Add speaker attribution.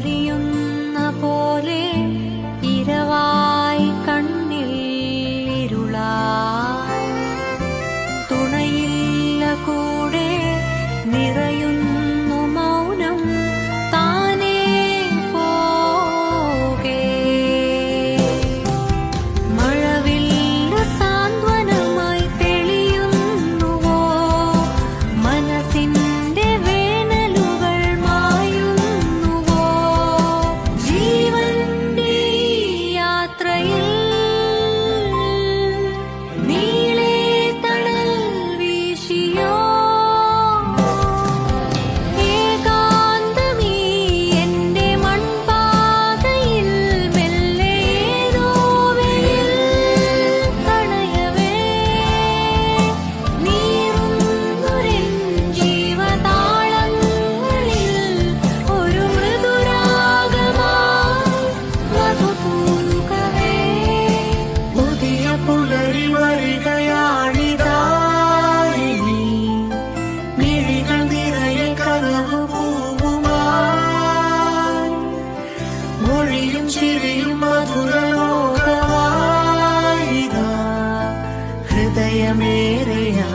Speaker 1: പൊലിയുന്ന പോലെ ഇരവായി കണ്ണിൽ ഇരുളാ തുണയില്ല കൂടെ
Speaker 2: നിറയു മൊഴിയും ചിരിയും മധുരലോകമായിതാ ഹൃദയമേറെയാ